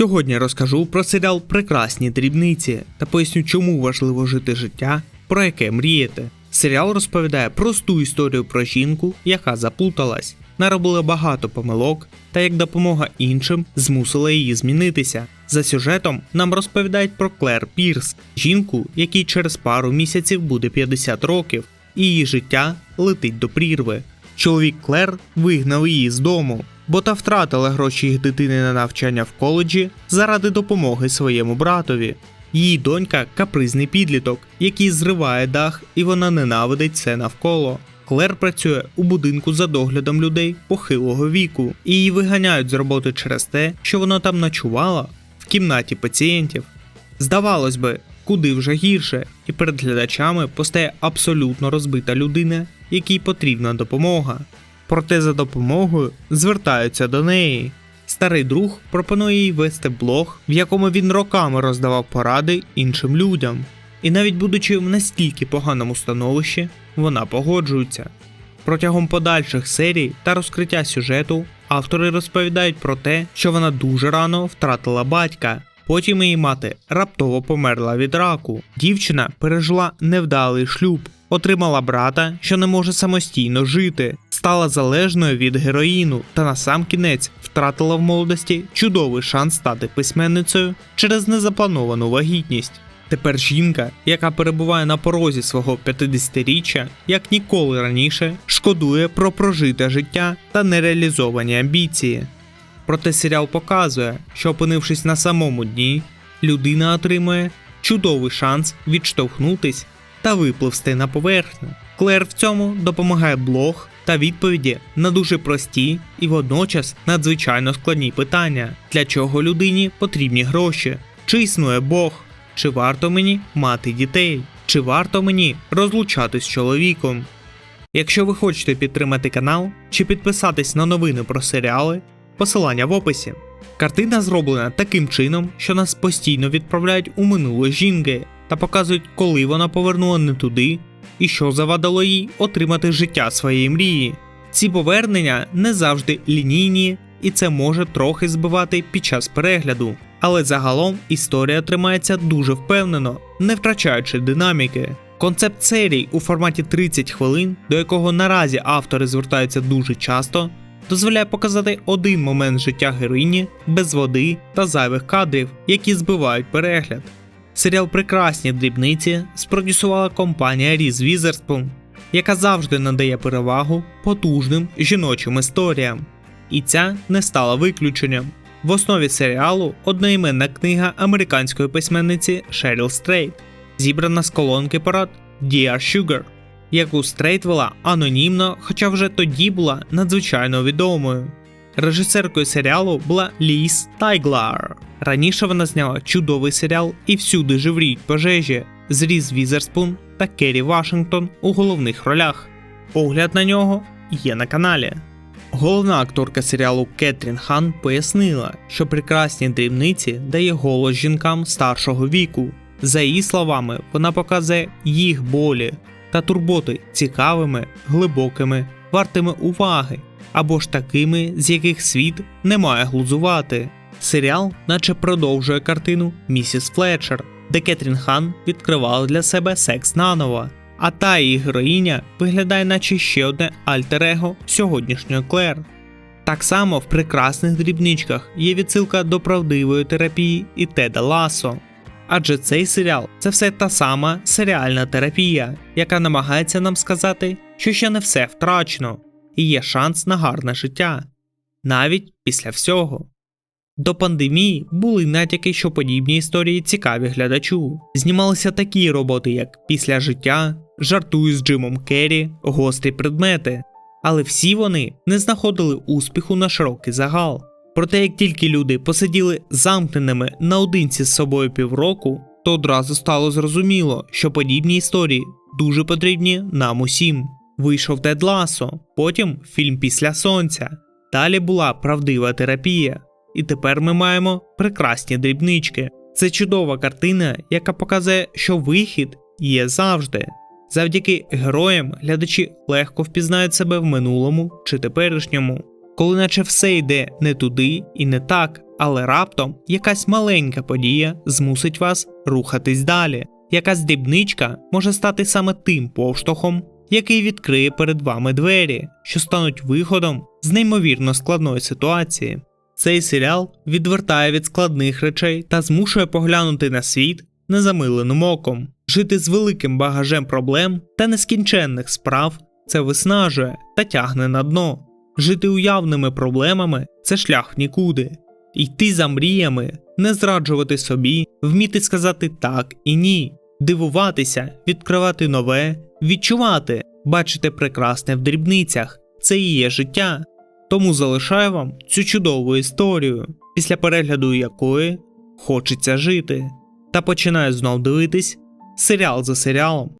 Сьогодні розкажу про серіал Прекрасні дрібниці та поясню, чому важливо жити життя, про яке мрієте. Серіал розповідає просту історію про жінку, яка заплуталась, наробила багато помилок та як допомога іншим змусила її змінитися. За сюжетом нам розповідають про Клер Пірс, жінку, якій через пару місяців буде 50 років, і її життя летить до прірви. Чоловік Клер вигнав її з дому, бо та втратила гроші їх дитини на навчання в коледжі заради допомоги своєму братові. Її донька капризний підліток, який зриває дах, і вона ненавидить все навколо. Клер працює у будинку за доглядом людей похилого віку, і її виганяють з роботи через те, що вона там ночувала в кімнаті пацієнтів. Здавалось би, куди вже гірше, і перед глядачами постає абсолютно розбита людина, якій потрібна допомога. Проте за допомогою звертаються до неї. Старий друг пропонує їй вести блог, в якому він роками роздавав поради іншим людям. І навіть будучи в настільки поганому становищі, вона погоджується. Протягом подальших серій та розкриття сюжету автори розповідають про те, що вона дуже рано втратила батька. Потім її мати раптово померла від раку. Дівчина пережила невдалий шлюб, отримала брата, що не може самостійно жити, стала залежною від героїну та насамкінець втратила в молодості чудовий шанс стати письменницею через незаплановану вагітність. Тепер жінка, яка перебуває на порозі свого 50-річчя, як ніколи раніше, шкодує про прожите життя та нереалізовані амбіції. Проте серіал показує, що опинившись на самому дні, людина отримує чудовий шанс відштовхнутись та випливсти на поверхню. Клер в цьому допомагає блог та відповіді на дуже прості і водночас надзвичайно складні питання, для чого людині потрібні гроші, чи існує Бог, чи варто мені мати дітей, чи варто мені розлучатись з чоловіком. Якщо ви хочете підтримати канал чи підписатись на новини про серіали, посилання в описі. Картина зроблена таким чином, що нас постійно відправляють у минуле жінки та показують, коли вона повернула не туди і що завадило їй отримати життя своєї мрії. Ці повернення не завжди лінійні, і це може трохи збивати під час перегляду. Але загалом історія тримається дуже впевнено, не втрачаючи динаміки. Концепт серій у форматі 30 хвилин, до якого наразі автори звертаються дуже часто, дозволяє показати один момент життя героїні без води та зайвих кадрів, які збивають перегляд. Серіал Прекрасні дрібниці спродюсувала компанія Різ Візерспун, яка завжди надає перевагу потужним жіночим історіям. І ця не стала виключенням. В основі серіалу одноіменна книга американської письменниці Шеріл Стрейт, зібрана з колонки порад Dear Sugar, яку Стрейт вела анонімно, хоча вже тоді була надзвичайно відомою. Режисеркою серіалу була Ліс Тайглар. Раніше вона зняла чудовий серіал і всюди живріють пожежі з Різ Візерспун та Керрі Вашингтон у головних ролях. Огляд на нього є на каналі. Головна акторка серіалу Кетрін Хан пояснила, що прекрасні дрібниці дає голос жінкам старшого віку. За її словами, вона показує їх болі та турботи цікавими, глибокими, вартими уваги або ж такими, з яких світ не має глузувати. Серіал, наче продовжує картину Місіс Флетчер, де Кетрін Хан відкривала для себе секс наново, а та її героїня виглядає, наче ще одне альтер-его сьогоднішньої Клер. Так само в прекрасних дрібничках є відсилка до правдивої терапії і Теда Ласо. Адже цей серіал це все та сама серіальна терапія, яка намагається нам сказати, що ще не все втрачено, і є шанс на гарне життя, навіть після всього. До пандемії були натяки, що подібні історії цікаві глядачу. Знімалися такі роботи, як Після життя, Жартую з Джимом Керрі, Гострі предмети, але всі вони не знаходили успіху на широкий загал. Проте, як тільки люди посиділи замкненими наодинці з собою півроку, то одразу стало зрозуміло, що подібні історії дуже потрібні нам усім. Вийшов Тед Ласо, потім фільм Після сонця. Далі була правдива терапія. І тепер ми маємо прекрасні дрібнички. Це чудова картина, яка показує, що вихід є завжди. Завдяки героям глядачі легко впізнають себе в минулому чи теперішньому, коли наче все йде не туди і не так, але раптом якась маленька подія змусить вас рухатись далі. Якась дрібничка може стати саме тим повштовхом, який відкриє перед вами двері, що стануть виходом з неймовірно складної ситуації. Цей серіал відвертає від складних речей та змушує поглянути на світ незамиленим оком. Жити з великим багажем проблем та нескінченних справ це виснажує та тягне на дно. Жити уявними проблемами це шлях в нікуди. Йти за мріями, не зраджувати собі, вміти сказати так і ні, дивуватися, відкривати нове, відчувати, бачити прекрасне в дрібницях це і є життя. Тому залишаю вам цю чудову історію, після перегляду якої хочеться жити. Та починаю знов дивитись серіал за серіалом